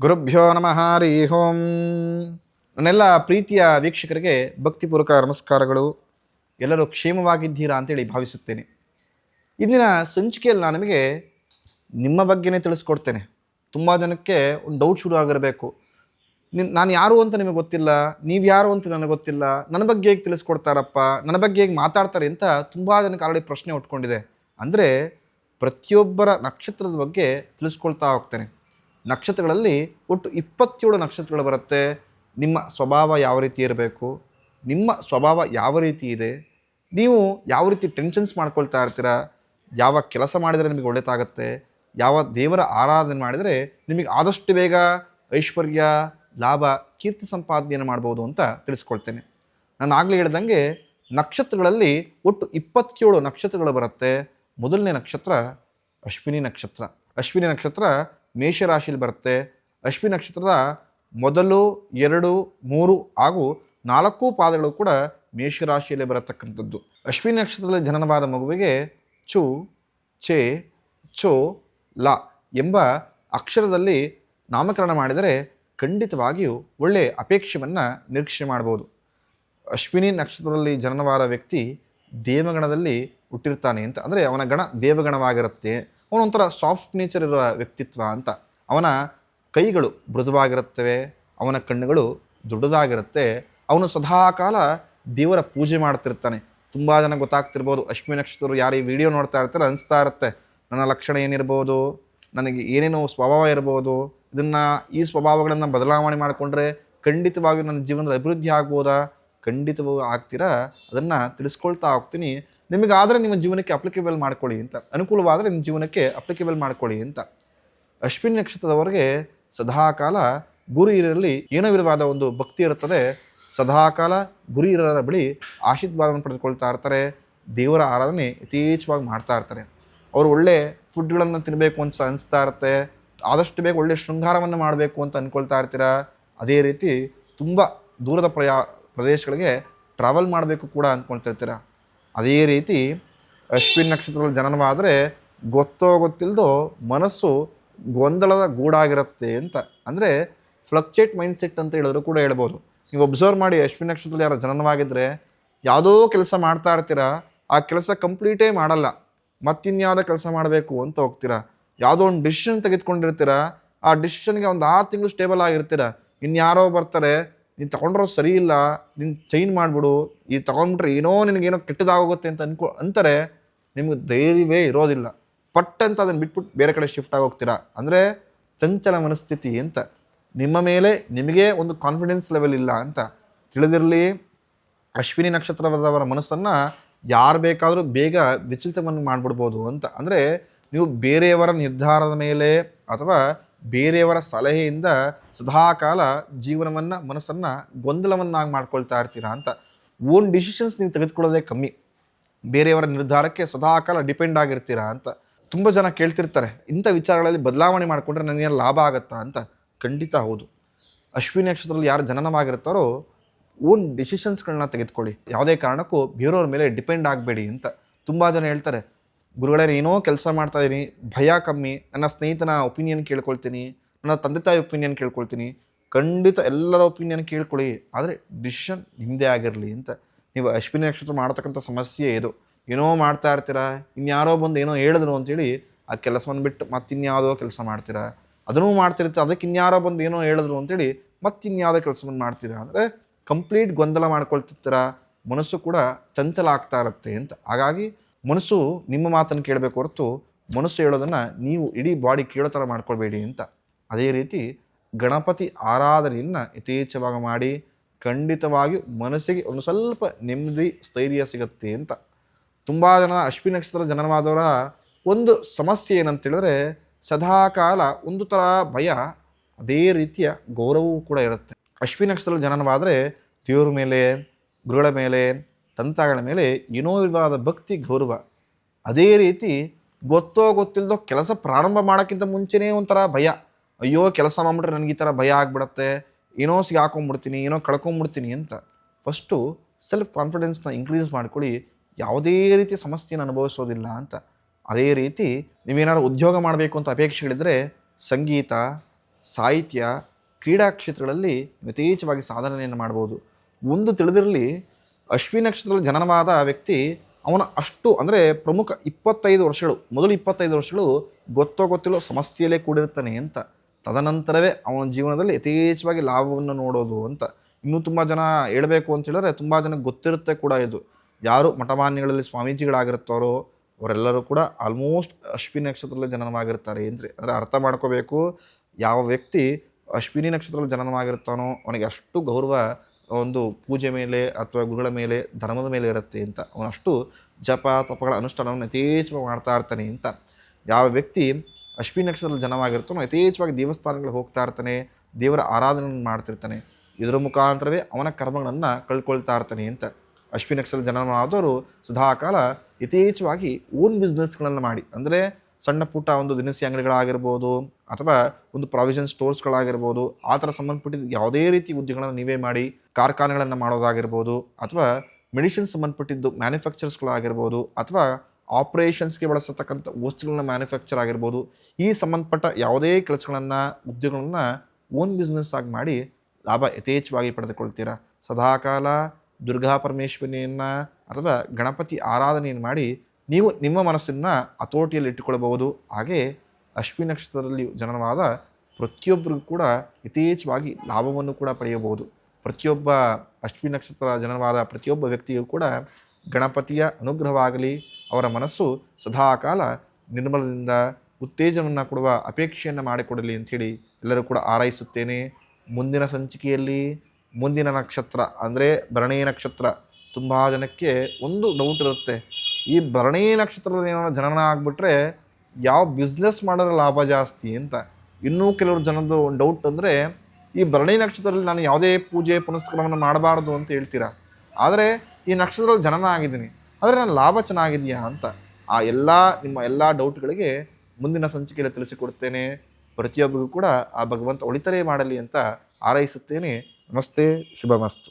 ಗುರುಭ್ಯೋ ನಮಃ, ಹರಿ ಓಂ. ನನ್ನೆಲ್ಲ ಪ್ರೀತಿಯ ವೀಕ್ಷಕರಿಗೆ ಭಕ್ತಿಪೂರ್ವಕ ನಮಸ್ಕಾರಗಳು. ಎಲ್ಲರೂ ಕ್ಷೇಮವಾಗಿದ್ದೀರಾ ಅಂತೇಳಿ ಭಾವಿಸುತ್ತೇನೆ. ಇಂದಿನ ಸಂಚಿಕೆಯಲ್ಲಿ ನಾನು ನಿಮಗೆ ನಿಮ್ಮ ಬಗ್ಗೆನೇ ತಿಳಿಸ್ಕೊಡ್ತೇನೆ. ತುಂಬ ಜನಕ್ಕೆ ಒಂದು ಡೌಟ್ ಶುರು ಆಗಿರಬೇಕು. ನಾನು ಯಾರು ಅಂತ ನಿಮಗೆ ಗೊತ್ತಿಲ್ಲ, ನೀವು ಯಾರು ಅಂತ ನನಗೆ ಗೊತ್ತಿಲ್ಲ. ನನ್ನ ಬಗ್ಗೆ ಹೇಗೆ ತಿಳಿಸ್ಕೊಡ್ತಾರಪ್ಪ, ನನ್ನ ಬಗ್ಗೆ ಹೇಗೆ ಮಾತಾಡ್ತಾರೆ ಅಂತ ತುಂಬ ಜನಕ್ಕೆ ಆಲ್ರೆಡಿ ಪ್ರಶ್ನೆ ಉಟ್ಕೊಂಡಿದೆ. ಅಂದರೆ ಪ್ರತಿಯೊಬ್ಬರ ನಕ್ಷತ್ರದ ಬಗ್ಗೆ ತಿಳಿಸ್ಕೊಳ್ತಾ ಹೋಗ್ತೇನೆ. ನಕ್ಷತ್ರಗಳಲ್ಲಿ ಒಟ್ಟು ಇಪ್ಪತ್ತೇಳು ನಕ್ಷತ್ರಗಳು ಬರುತ್ತೆ. ನಿಮ್ಮ ಸ್ವಭಾವ ಯಾವ ರೀತಿ ಇರಬೇಕು? ನಿಮ್ಮ ಸ್ವಭಾವ ಯಾವ ರೀತಿ ಇದೆ? ನೀವು ಯಾವ ರೀತಿ ಟೆನ್ಷನ್ಸ್ ಮಾಡ್ಕೊಳ್ತಾ ಇರ್ತೀರಾ? ಯಾವ ಕೆಲಸ ಮಾಡಿದರೆ ನಿಮಗೆ ಒಳ್ಳೆಯದಾಗತ್ತೆ ಯಾವ ದೇವರ ಆರಾಧನೆ ಮಾಡಿದರೆ ನಿಮಗೆ ಆದಷ್ಟು ಬೇಗ ಐಶ್ವರ್ಯ, ಲಾಭ, ಕೀರ್ತಿ ಸಂಪಾದನೆಯನ್ನು ಮಾಡ್ಬೋದು ಅಂತ ತಿಳಿಸ್ಕೊಳ್ತೇನೆ. ನಾನು ಆಗಲೇ ಹೇಳ್ದಂಗೆ ನಕ್ಷತ್ರಗಳಲ್ಲಿ ಒಟ್ಟು ಇಪ್ಪತ್ತೇಳು ನಕ್ಷತ್ರಗಳು ಬರುತ್ತೆ. ಮೊದಲನೇ ನಕ್ಷತ್ರ ಅಶ್ವಿನಿ ನಕ್ಷತ್ರ. ಅಶ್ವಿನಿ ನಕ್ಷತ್ರ ಮೇಷರಾಶಿಯಲ್ಲಿ ಬರುತ್ತೆ. ಅಶ್ವಿನಿ ನಕ್ಷತ್ರದ ಮೊದಲು, ಎರಡು, ಮೂರು, ಹಾಗೂ ನಾಲ್ಕು ಪಾದಗಳು ಕೂಡ ಮೇಷರಾಶಿಯಲ್ಲಿ ಬರತಕ್ಕಂಥದ್ದು. ಅಶ್ವಿನಿ ನಕ್ಷತ್ರದಲ್ಲಿ ಜನನವಾದ ಮಗುವಿಗೆ ಚು ಚೆ ಚೋ ಲ ಎಂಬ ಅಕ್ಷರದಲ್ಲಿ ನಾಮಕರಣ ಮಾಡಿದರೆ ಖಂಡಿತವಾಗಿಯೂ ಒಳ್ಳೆಯ ಅಪೇಕ್ಷೆಯನ್ನು ನಿರೀಕ್ಷೆ ಮಾಡ್ಬೋದು ಅಶ್ವಿನಿ ನಕ್ಷತ್ರದಲ್ಲಿ ಜನನವಾದ ವ್ಯಕ್ತಿ ದೇವಗಣದಲ್ಲಿ ಹುಟ್ಟಿರ್ತಾನೆ ಅಂತ, ಅಂದರೆ ಅವನ ಗಣ ದೇವಗಣವಾಗಿರುತ್ತೆ. ಅವನೊಂಥರ ಸಾಫ್ಟ್ ನೇಚರ್ ಇರುವ ವ್ಯಕ್ತಿತ್ವ ಅಂತ. ಅವನ ಕೈಗಳು ಮೃದುವಾಗಿರುತ್ತವೆ, ಅವನ ಕಣ್ಣುಗಳು ದೊಡ್ಡದಾಗಿರುತ್ತೆ, ಅವನು ಸದಾಕಾಲ ದೇವರ ಪೂಜೆ ಮಾಡ್ತಿರ್ತಾನೆ ತುಂಬ ಜನ ಗೊತ್ತಾಗ್ತಿರ್ಬೋದು, ಅಶ್ವಿನಿ ನಕ್ಷತ್ರರು ಯಾರು ಈ ವಿಡಿಯೋ ನೋಡ್ತಾ ಇರ್ತಾರೆ ಅನಿಸ್ತಾ ಇರುತ್ತೆ. ನನ್ನ ಲಕ್ಷಣ ಏನಿರ್ಬೋದು, ನನಗೆ ಏನೇನೋ ಸ್ವಭಾವ ಇರ್ಬೋದು, ಇದನ್ನು ಈ ಸ್ವಭಾವಗಳನ್ನು ಬದಲಾವಣೆ ಮಾಡಿಕೊಂಡ್ರೆ ಖಂಡಿತವಾಗಿಯೂ ನನ್ನ ಜೀವನದಲ್ಲಿ ಅಭಿವೃದ್ಧಿ ಆಗ್ಬೋದಾ? ಖಂಡಿತವಾಗೂ ಆಗ್ತೀರಾ? ಅದನ್ನು ತಿಳಿಸ್ಕೊಳ್ತಾ ಹೋಗ್ತೀನಿ. ನಿಮಗಾದರೆ ನಿಮ್ಮ ಜೀವನಕ್ಕೆ ಅಪ್ಲಿಕೇಬಲ್ ಮಾಡ್ಕೊಳ್ಳಿ ಅಂತ. ಅನುಕೂಲವಾದರೆ ನಿಮ್ಮ ಜೀವನಕ್ಕೆ ಅಪ್ಲಿಕೇಬಲ್ ಮಾಡ್ಕೊಳ್ಳಿ ಅಂತ. ಅಶ್ವಿನಿ ನಕ್ಷತ್ರದವರೆಗೆ ಸದಾಕಾಲ ಗುರು ಇರಲಿ ಏನೋ ವಿಧವಾದ ಒಂದು ಭಕ್ತಿ ಇರುತ್ತದೆ. ಸದಾಕಾಲ ಗುರು ಹಿರಿಯರ ಬಳಿ ಆಶೀರ್ವಾದವನ್ನು ಪಡೆದುಕೊಳ್ತಾ ಇರ್ತಾರೆ. ದೇವರ ಆರಾಧನೆ ಯಥೇಚ್ಛವಾಗಿ ಮಾಡ್ತಾ ಇರ್ತಾರೆ. ಅವರು ಒಳ್ಳೆ ಫುಡ್ಗಳನ್ನು ತಿನ್ನಬೇಕು ಅಂತ ಅನಿಸ್ತಾ ಇರುತ್ತೆ. ಆದಷ್ಟು ಬೇಗ ಒಳ್ಳೆ ಶೃಂಗಾರವನ್ನು ಮಾಡಬೇಕು ಅಂತ ಅಂದ್ಕೊಳ್ತಾ ಇರ್ತೀರಾ? ಅದೇ ರೀತಿ ತುಂಬ ದೂರದ ಪ್ರಯಾ ಪ್ರದೇಶಗಳಿಗೆ ಟ್ರಾವೆಲ್ ಮಾಡಬೇಕು ಕೂಡ ಅಂದ್ಕೊಳ್ತಿರ್ತೀರ ಅದೇ ರೀತಿ ಅಶ್ವಿನ್ ನಕ್ಷತ್ರದಲ್ಲಿ ಜನನವಾದರೆ ಗೊತ್ತೋ ಗೊತ್ತಿಲ್ಲದೋ ಮನಸ್ಸು ಗೊಂದಲದ ಗೂಡಾಗಿರುತ್ತೆ ಅಂತ. ಅಂದರೆ ಫ್ಲಕ್ಚೇಟ್ ಮೈಂಡ್ಸೆಟ್ ಅಂತ ಹೇಳಿದ್ರು ಕೂಡ ಹೇಳ್ಬೋದು. ನೀವು ಒಬ್ಸರ್ವ್ ಮಾಡಿ ಅಶ್ವಿನ್ ನಕ್ಷತ್ರದಲ್ಲಿ ಯಾರು ಜನನವಾಗಿದ್ದರೆ ಯಾವುದೋ ಕೆಲಸ ಮಾಡ್ತಾ ಇರ್ತೀರಾ, ಆ ಕೆಲಸ ಕಂಪ್ಲೀಟೇ ಮಾಡಲ್ಲ. ಮತ್ತಿನ್ಯಾವುದೋ ಕೆಲಸ ಮಾಡಬೇಕು ಅಂತ ಹೋಗ್ತೀರಾ? ಯಾವುದೋ ಒಂದು ಡಿಸಿಷನ್ ತೆಗೆದುಕೊಂಡಿರ್ತೀರ, ಆ ಡಿಸಿಷನ್ಗೆ ಒಂದು ಆರು ತಿಂಗಳು ಸ್ಟೇಬಲ್ ಆಗಿರ್ತೀರ? ಇನ್ಯಾರೋ ಬರ್ತಾರೆ ನೀನು ತಗೊಂಡ್ರೋ ಸರಿ ಇಲ್ಲ, ನೀನು ಚೈನ್ ಮಾಡಿಬಿಡು, ಈ ತಗೊಂಡ್ಬಿಟ್ರೆ ಏನೋ ನಿನಗೇನೋ ಕೆಟ್ಟದಾಗೋಗುತ್ತೆ ಅಂತ ಅನ್ಕೊ, ಅಂತಾರೆ, ನಿಮ್ಗೆ ಧೈರ್ಯವೇ ಇರೋದಿಲ್ಲ. ಪಟ್ ಅಂತ ಅದನ್ನು ಬಿಟ್ಬಿಟ್ಟು ಬೇರೆ ಕಡೆ ಶಿಫ್ಟ್ ಆಗೋಗ್ತೀರಾ? ಅಂದರೆ ಚಂಚಲ ಮನಸ್ಥಿತಿ ಅಂತ. ನಿಮ್ಮ ಮೇಲೆ ನಿಮಗೆ ಒಂದು ಕಾನ್ಫಿಡೆನ್ಸ್ ಲೆವೆಲ್ ಇಲ್ಲ ಅಂತ. ತಿಳಿದಿರಲಿ, ಅಶ್ವಿನಿ ನಕ್ಷತ್ರದವರ ಮನಸ್ಸನ್ನು ಯಾರು ಬೇಕಾದರೂ ಬೇಗ ವಿಚಲಿತವನ್ನು ಮಾಡಿಬಿಡ್ಬೋದು ಅಂತ. ಅಂದರೆ ನೀವು ಬೇರೆಯವರ ನಿರ್ಧಾರದ ಮೇಲೆ ಅಥವಾ ಬೇರೆಯವರ ಸಲಹೆಯಿಂದ ಸದಾಕಾಲ ಜೀವನವನ್ನು, ಮನಸ್ಸನ್ನು ಗೊಂದಲವನ್ನಾಗಿ ಮಾಡ್ಕೊಳ್ತಾ ಇರ್ತೀರಾ ಅಂತ ಓನ್ ಡಿಸಿಷನ್ಸ್ ನೀವು ತೆಗೆದುಕೊಳ್ಳೋದೇ ಕಮ್ಮಿ. ಬೇರೆಯವರ ನಿರ್ಧಾರಕ್ಕೆ ಸದಾಕಾಲ ಡಿಪೆಂಡ್ ಆಗಿರ್ತೀರಾ ಅಂತ ತುಂಬ ಜನ ಕೇಳ್ತಿರ್ತಾರೆ. ಇಂಥ ವಿಚಾರಗಳಲ್ಲಿ ಬದಲಾವಣೆ ಮಾಡಿಕೊಂಡ್ರೆ ನನಗೆ ಲಾಭ ಆಗುತ್ತಾ ಅಂತ? ಖಂಡಿತ ಹೌದು. ಅಶ್ವಿನಿ ನಕ್ಷತ್ರದಲ್ಲಿ ಯಾರು ಜನನವಾಗಿರ್ತಾರೋ ಓನ್ ಡಿಸಿಷನ್ಸ್ಗಳನ್ನ ತೆಗೆದುಕೊಳ್ಳಿ. ಯಾವುದೇ ಕಾರಣಕ್ಕೂ ಬೇರೆಯವ್ರ ಮೇಲೆ ಡಿಪೆಂಡ್ ಆಗಬೇಡಿ ಅಂತ ತುಂಬ ಜನ ಹೇಳ್ತಾರೆ. ಗುರುಗಳೇ ಏನೋ ಕೆಲಸ ಮಾಡ್ತಾ ಇದ್ದೀನಿ ಭಯ ಕಮ್ಮಿ. ನನ್ನ ಸ್ನೇಹಿತನ ಒಪಿನಿಯನ್ ಕೇಳ್ಕೊಳ್ತೀನಿ. ನನ್ನ ತಂದೆ ತಾಯಿ ಒಪಿನಿಯನ್ ಕೇಳ್ಕೊಳ್ತೀನಿ. ಖಂಡಿತ ಎಲ್ಲರ ಒಪಿನಿಯನ್ ಕೇಳ್ಕೊಳ್ಳಿ. ಆದರೆ ಡಿಸಿಷನ್ ನಿಮ್ಮದೇ ಆಗಿರಲಿ ಅಂತ. ನೀವು ಅಶ್ವಿನಿ ನಕ್ಷತ್ರ ಮಾಡ್ತಕ್ಕಂಥ ಸಮಸ್ಯೆ ಇದು. ಏನೋ ಮಾಡ್ತಾ ಇರ್ತೀರಾ? ಇನ್ಯಾರೋ ಬಂದು ಏನೋ ಹೇಳಿದ್ರು ಅಂತೇಳಿ ಆ ಕೆಲಸವನ್ನು ಬಿಟ್ಟು ಮತ್ತಿನ್ಯಾವುದೋ ಕೆಲಸ ಮಾಡ್ತೀರಾ? ಅದನ್ನೂ ಮಾಡ್ತಿರ್ತೀರ ಅದಕ್ಕೆ ಇನ್ಯಾರೋ ಬಂದು ಏನೋ ಹೇಳಿದ್ರು ಅಂತೇಳಿ ಮತ್ತಿನ್ಯಾವುದೋ ಕೆಲಸವನ್ನು ಮಾಡ್ತೀರಾ? ಅಂದರೆ ಕಂಪ್ಲೀಟ್ ಗೊಂದಲ ಮಾಡ್ಕೊಳ್ತಿರ್ತೀರ? ಮನಸ್ಸು ಕೂಡ ಚಂಚಲ ಆಗ್ತಾ ಇರುತ್ತೆ ಅಂತ. ಹಾಗಾಗಿ ಮನಸ್ಸು ನಿಮ್ಮ ಮಾತನ್ನು ಕೇಳಬೇಕು ಹೊರತು ಮನಸ್ಸು ಹೇಳೋದನ್ನು ನೀವು ಇಡೀ ಬಾಡಿ ಕೇಳೋ ಥರ ಮಾಡ್ಕೊಳ್ಬೇಡಿ ಅಂತ. ಅದೇ ರೀತಿ ಗಣಪತಿ ಆರಾಧನೆಯನ್ನು ಯಥೇಚ್ಛವಾಗಿ ಮಾಡಿ ಖಂಡಿತವಾಗಿ ಮನಸ್ಸಿಗೆ ಒಂದು ಸ್ವಲ್ಪ ನೆಮ್ಮದಿ, ಸ್ಥೈರ್ಯ ಸಿಗುತ್ತೆ ಅಂತ. ತುಂಬ ಜನ ಅಶ್ವಿನಿ ನಕ್ಷತ್ರ ಜನನವಾದವರ ಒಂದು ಸಮಸ್ಯೆ ಏನಂತ ಹೇಳಿದ್ರೆ ಸದಾಕಾಲ ಒಂದು ಥರ ಭಯ, ಅದೇ ರೀತಿಯ ಗೌರವವೂ ಕೂಡ ಇರುತ್ತೆ. ಅಶ್ವಿನಿ ನಕ್ಷತ್ರ ಜನನವಾದರೆ ದೇವ್ರ ಮೇಲೆ, ಗುರುಗಳ ಮೇಲೆ ತಂತಾಗಳ ಮೇಲೆ ಏನೋ ವಿಧವಾದ ಭಕ್ತಿ, ಗೌರವ. ಅದೇ ರೀತಿ ಗೊತ್ತೋ ಗೊತ್ತಿಲ್ಲದೋ ಕೆಲಸ ಪ್ರಾರಂಭ ಮಾಡೋಕ್ಕಿಂತ ಮುಂಚೆನೇ ಒಂಥರ ಭಯ. ಅಯ್ಯೋ, ಕೆಲಸ ಮಾಡಿಬಿಟ್ರೆ ನನಗೆ ಈ ಥರ ಭಯ ಆಗಿಬಿಡತ್ತೆ. ಏನೋ ಸಿಗಾಕೊಂಬಿಡ್ತೀನಿ ಏನೋ ಕಳ್ಕೊಂಬಿಡ್ತೀನಿ ಅಂತ. ಫಸ್ಟು ಸೆಲ್ಫ್ ಕಾನ್ಫಿಡೆನ್ಸ್ನ ಇನ್ಕ್ರೀಸ್ ಮಾಡ್ಕೊಳ್ಳಿ. ಯಾವುದೇ ರೀತಿ ಸಮಸ್ಯೆನ ಅನುಭವಿಸೋದಿಲ್ಲ ಅಂತ. ಅದೇ ರೀತಿ ನೀವೇನಾದ್ರು ಉದ್ಯೋಗ ಮಾಡಬೇಕು ಅಂತ ಅಪೇಕ್ಷೆಗಳಿದ್ರೆ ಸಂಗೀತ, ಸಾಹಿತ್ಯ, ಕ್ರೀಡಾ ಕ್ಷೇತ್ರಗಳಲ್ಲಿ ಯಥೇಚ್ಛವಾಗಿ ಸಾಧನೆಯನ್ನು ಮಾಡ್ಬೋದು. ಒಂದು ತಿಳಿದಿರಲಿ ಅಶ್ವಿನಿ ನಕ್ಷತ್ರದಲ್ಲಿ ಜನನವಾದ ವ್ಯಕ್ತಿ, ಅವನ ಅಷ್ಟು ಅಂದರೆ ಪ್ರಮುಖ ಇಪ್ಪತ್ತೈದು ವರ್ಷಗಳು, ಮೊದಲು ಇಪ್ಪತ್ತೈದು ವರ್ಷಗಳು ಗೊತ್ತೋ ಗೊತ್ತಿಲ್ಲೋ ಸಮಸ್ಯೆಯಲ್ಲೇ ಕೂಡಿರ್ತಾನೆ ಅಂತ. ತದನಂತರವೇ ಅವನ ಜೀವನದಲ್ಲಿ ಯಥೇಚ್ಛವಾಗಿ ಲಾಭವನ್ನು ನೋಡೋದು ಅಂತ. ಇನ್ನೂ ತುಂಬ ಜನ ಹೇಳಬೇಕು ಅಂತ ಹೇಳಿದ್ರೆ ತುಂಬ ಜನಕ್ಕೆ ಗೊತ್ತಿರುತ್ತೆ ಕೂಡ ಇದು. ಯಾರು ಮಠಮಾನ್ಯಗಳಲ್ಲಿ ಸ್ವಾಮೀಜಿಗಳಾಗಿರ್ತಾರೋ ಅವರೆಲ್ಲರೂ ಕೂಡ ಆಲ್ಮೋಸ್ಟ್ ಅಶ್ವಿನಿ ನಕ್ಷತ್ರದಲ್ಲಿ ಜನನವಾಗಿರ್ತಾರೆ ಏನ್ರಿ? ಅಂದರೆ ಅರ್ಥ ಮಾಡ್ಕೋಬೇಕು, ಯಾವ ವ್ಯಕ್ತಿ ಅಶ್ವಿನಿ ನಕ್ಷತ್ರದಲ್ಲಿ ಜನನವಾಗಿರ್ತಾನೋ ಅವನಿಗೆ ಅಷ್ಟು ಗೌರವ ಒಂದು ಪೂಜೆ ಮೇಲೆ ಅಥವಾ ಗುರುಗಳ ಮೇಲೆ ಧರ್ಮದ ಮೇಲೆ ಇರುತ್ತೆ ಅಂತ. ಅವನಷ್ಟು ಜಪ, ತಪಗಳ ಅನುಷ್ಠಾನವನ್ನು ಯಥೇಚ್ಛವಾಗಿ ಮಾಡ್ತಾ ಇರ್ತಾನೆ ಅಂತ. ಯಾವ ವ್ಯಕ್ತಿ ಅಶ್ವಿನಿ ನಕ್ಷತ್ರದಲ್ಲಿ ಜನವಾಗಿರ್ತಾನೋ, ಯಥೇಚ್ಛವಾಗಿ ದೇವಸ್ಥಾನಗಳಿಗೆ ಹೋಗ್ತಾ ಇರ್ತಾನೆ, ದೇವರ ಆರಾಧನೆಯನ್ನು ಮಾಡ್ತಿರ್ತಾನೆ, ಇದರ ಮುಖಾಂತರವೇ ಅವನ ಕರ್ಮಗಳನ್ನು ಕಳ್ಕೊಳ್ತಾ ಇರ್ತಾನೆ ಅಂತ. ಅಶ್ವಿನಿ ನಕ್ಷತ್ರ ಜನವಾದವರು ಸದಾಕಾಲ ಯಥೇಚ್ಛವಾಗಿ ಓನ್ ಬಿಸ್ನೆಸ್ಗಳನ್ನು ಮಾಡಿ. ಅಂದರೆ ಸಣ್ಣ ಪುಟ್ಟ ಒಂದು ದಿನಸಿ ಅಂಗಡಿಗಳಾಗಿರ್ಬೋದು ಅಥವಾ ಒಂದು ಪ್ರಾವಿಷನ್ ಸ್ಟೋರ್ಸ್ಗಳಾಗಿರ್ಬೋದು ಆ ಥರ ಸಂಬಂಧಪಟ್ಟಿದ್ದು ಯಾವುದೇ ರೀತಿ ಉದ್ಯೋಗಗಳನ್ನು ನೀವೇ ಮಾಡಿ ಕಾರ್ಖಾನೆಗಳನ್ನು ಮಾಡೋದಾಗಿರ್ಬೋದು ಅಥವಾ ಮೆಡಿಸಿನ್ ಸಂಬಂಧಪಟ್ಟಿದ್ದು ಮ್ಯಾನುಫ್ಯಾಕ್ಚರ್ಸ್ಗಳಾಗಿರ್ಬೋದು ಅಥವಾ ಆಪ್ರೇಷನ್ಸ್ಗೆ ಬಳಸತಕ್ಕಂಥ ವಸ್ತುಗಳನ್ನ ಮ್ಯಾನುಫ್ಯಾಕ್ಚರ್ ಆಗಿರ್ಬೋದು, ಈ ಸಂಬಂಧಪಟ್ಟ ಯಾವುದೇ ಕೆಲಸಗಳನ್ನು, ಉದ್ಯೋಗಗಳನ್ನು ಓನ್ ಬಿಸ್ನೆಸ್ ಆಗಿ ಮಾಡಿ ಲಾಭ ಯಥೇಚ್ಛವಾಗಿ ಪಡೆದುಕೊಳ್ತೀರಾ? ಸದಾಕಾಲ ದುರ್ಗಾ ಪರಮೇಶ್ವರಿಯನ್ನು ಅಥವಾ ಗಣಪತಿ ಆರಾಧನೆಯನ್ನು ಮಾಡಿ ನೀವು ನಿಮ್ಮ ಮನಸ್ಸನ್ನು ಹತೋಟಿಯಲ್ಲಿ ಇಟ್ಟುಕೊಳ್ಳಬಹುದು ಹಾಗೆ ಅಶ್ವಿನಿ ನಕ್ಷತ್ರದಲ್ಲಿ ಜನನವಾದ ಪ್ರತಿಯೊಬ್ಬರಿಗೂ ಕೂಡ ಯಥೇಚ್ಛವಾಗಿ ಲಾಭವನ್ನು ಕೂಡ ಪಡೆಯಬಹುದು. ಪ್ರತಿಯೊಬ್ಬ ಅಶ್ವಿನಿ ನಕ್ಷತ್ರ ಜನನವಾದ ಪ್ರತಿಯೊಬ್ಬ ವ್ಯಕ್ತಿಯೂ ಕೂಡ ಗಣಪತಿಯ ಅನುಗ್ರಹವಾಗಲಿ. ಅವರ ಮನಸ್ಸು ಸದಾಕಾಲ ನಿರ್ಮಲದಿಂದ ಉತ್ತೇಜನವನ್ನು ಕೊಡುವ ಅಪೇಕ್ಷೆಯನ್ನು ಮಾಡಿಕೊಡಲಿ ಅಂಥೇಳಿ ಎಲ್ಲರೂ ಕೂಡ ಆರೈಸುತ್ತೇನೆ. ಮುಂದಿನ ಸಂಚಿಕೆಯಲ್ಲಿ ಮುಂದಿನ ನಕ್ಷತ್ರ ಅಂದರೆ ಭರಣಿ ನಕ್ಷತ್ರ ತುಂಬ ಜನಕ್ಕೆ ಒಂದು ಡೌಟ್ ಇರುತ್ತೆ. ಈ ಭರಣಿ ನಕ್ಷತ್ರದ ಏನಾದ್ರು ಜನನ ಆಗಿಬಿಟ್ರೆ ಯಾವ ಬಿಸ್ನೆಸ್ ಮಾಡಿದ್ರೆ ಲಾಭ ಜಾಸ್ತಿ ಅಂತ. ಇನ್ನೂ ಕೆಲವರು ಜನದ್ದು ಒಂದು ಡೌಟ್ ಅಂದರೆ, ಈ ಭರಣಿ ನಕ್ಷತ್ರದಲ್ಲಿ ನಾನು ಯಾವುದೇ ಪೂಜೆ, ಪುನಸ್ಕಾರವನ್ನು ಮಾಡಬಾರ್ದು ಅಂತ ಹೇಳ್ತೀರಾ? ಆದರೆ ಈ ನಕ್ಷತ್ರದಲ್ಲಿ ಜನನ ಆಗಿದ್ದೀನಿ. ಆದರೆ ನನ್ನ ಲಾಭ ಚೆನ್ನಾಗಿದೆಯಾ ಅಂತ. ಆ ಎಲ್ಲ, ನಿಮ್ಮ ಎಲ್ಲ ಡೌಟ್ಗಳಿಗೆ ಮುಂದಿನ ಸಂಚಿಕೆಯಲ್ಲಿ ತಿಳಿಸಿಕೊಡ್ತೇನೆ. ಪ್ರತಿಯೊಬ್ಬರಿಗೂ ಕೂಡ ಆ ಭಗವಂತ ಒಳಿತರೇ ಮಾಡಲಿ ಅಂತ ಹಾರೈಸುತ್ತೇನೆ ನಮಸ್ತೆ, ಶುಭಮಸ್ತು.